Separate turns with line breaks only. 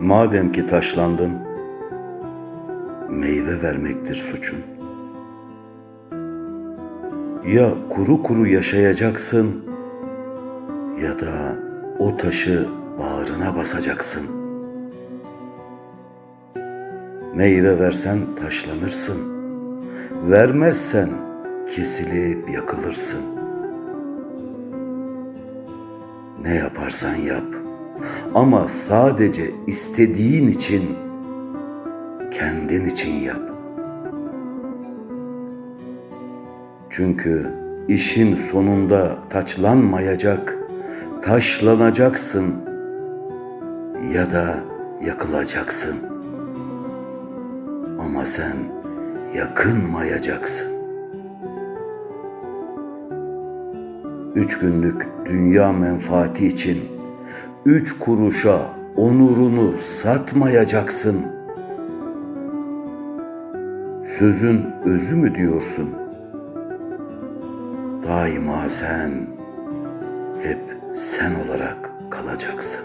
Madem ki taşlandın, meyve vermektir suçun. Ya kuru kuru yaşayacaksın ya da o taşı bağrına basacaksın. Meyve versen taşlanırsın. Vermezsen kesilip yakılırsın. Ne yaparsan yap. Ama sadece istediğin için, kendin için yap. Çünkü işin sonunda taçlanmayacak, taşlanacaksın ya da yakılacaksın. Ama sen yakınmayacaksın. Üç günlük dünya menfaati için üç kuruşa onurunu satmayacaksın. Sözün özü mü diyorsun? Daima sen, hep sen olarak kalacaksın.